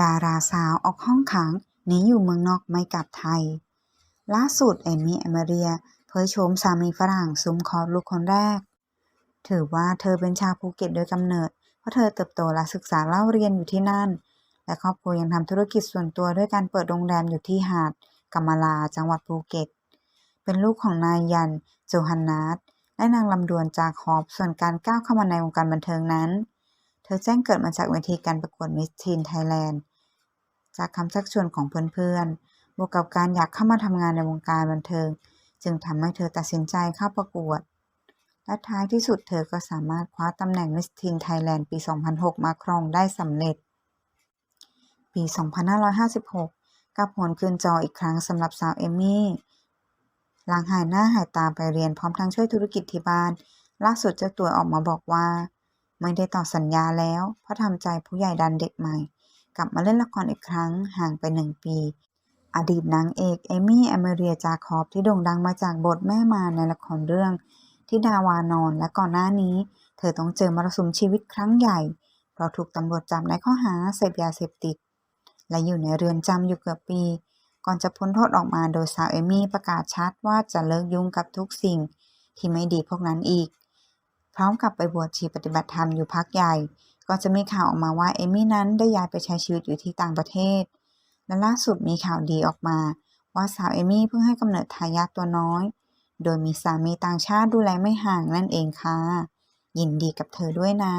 ดาราสาวออกห้องขังหนีอยู่เมืองนอกไม่กลับไทย ล่าสุดเอมี่แอมเรียเผยโฉมสามีฝรั่งซุ้มคอลูกคนแรก ถือว่าเธอเป็นชาวภูเก็ตโดยกำเนิด เพราะเธอเติบโตและศึกษาเล่าเรียนอยู่ที่นั่น และครอบครัวยังทำธุรกิจส่วนตัวด้วยการเปิดโรงแรมอยู่ที่หาดกัมลาจังหวัดภูเก็ต เป็นลูกของนายยันโจฮันนาสและนางลำดวนจาคอบส่วนการก้าวเข้ามาในวงการบันเทิงนั้น เธอแจ้งเกิดมาจากเวทีการประกวดมิสทีนไทยแลนด์ จากคำชักชวนของเพื่อนๆ บวกกับการอยากเข้ามาทำงานในวงการบันเทิง จึงทำให้เธอตัดสินใจเข้าประกวด และท้ายที่สุดเธอก็สามารถคว้าตำแหน่งมิสทีนไทยแลนด์ปี 2006 มาครองได้สำเร็จ ปี 2556 กับผลคืนจออีกครั้งสำหรับสาวเอมมี่หลังหายหน้าหายตาไปเรียนพร้อมทั้งช่วยธุรกิจที่บ้าน ล่าสุดเจ้าตัวออกมาบอกว่า ไม่ได้ต่อสัญญาแล้ว เพราะทำใจผู้ใหญ่ดันเด็กใหม่ กลับมาเล่นละครอีกครั้งห่างไปหนึ่งปี อดีตนางเอกเอมี่แอมเมเรียจาคอบที่โด่งดังมาจากบทแม่มาในละครเรื่องที่ดาวานอนและก่อนหน้านี้ เธอต้องเจอมรสุมชีวิตครั้งใหญ่เพราะถูกตำรวจจับในข้อหาเสพยาเสพติด และอยู่ในเรือนจำอยู่เกือบปี ก่อนจะพ้นโทษออกมาโดยสาวเอมี่ประกาศชัดว่าจะเลิกยุ่งกับทุกสิ่งที่ไม่ดีพวกนั้นอีก พร้อมกับไปบวชชีปฏิบัติธรรมอยู่พักใหญ่ ก็จะมีข่าวออกมาว่าเอมี่นั้นได้ย้ายไปใช้ชีวิตอยู่ที่ต่างประเทศ และล่าสุดมีข่าวดีออกมา ว่าสาวเอมี่เพิ่งให้กำเนิดทายาทตัวน้อย โดยมีสามีต่างชาติดูแลไม่ห่างนั่นเองค่ะ ยินดีกับเธอด้วยนะ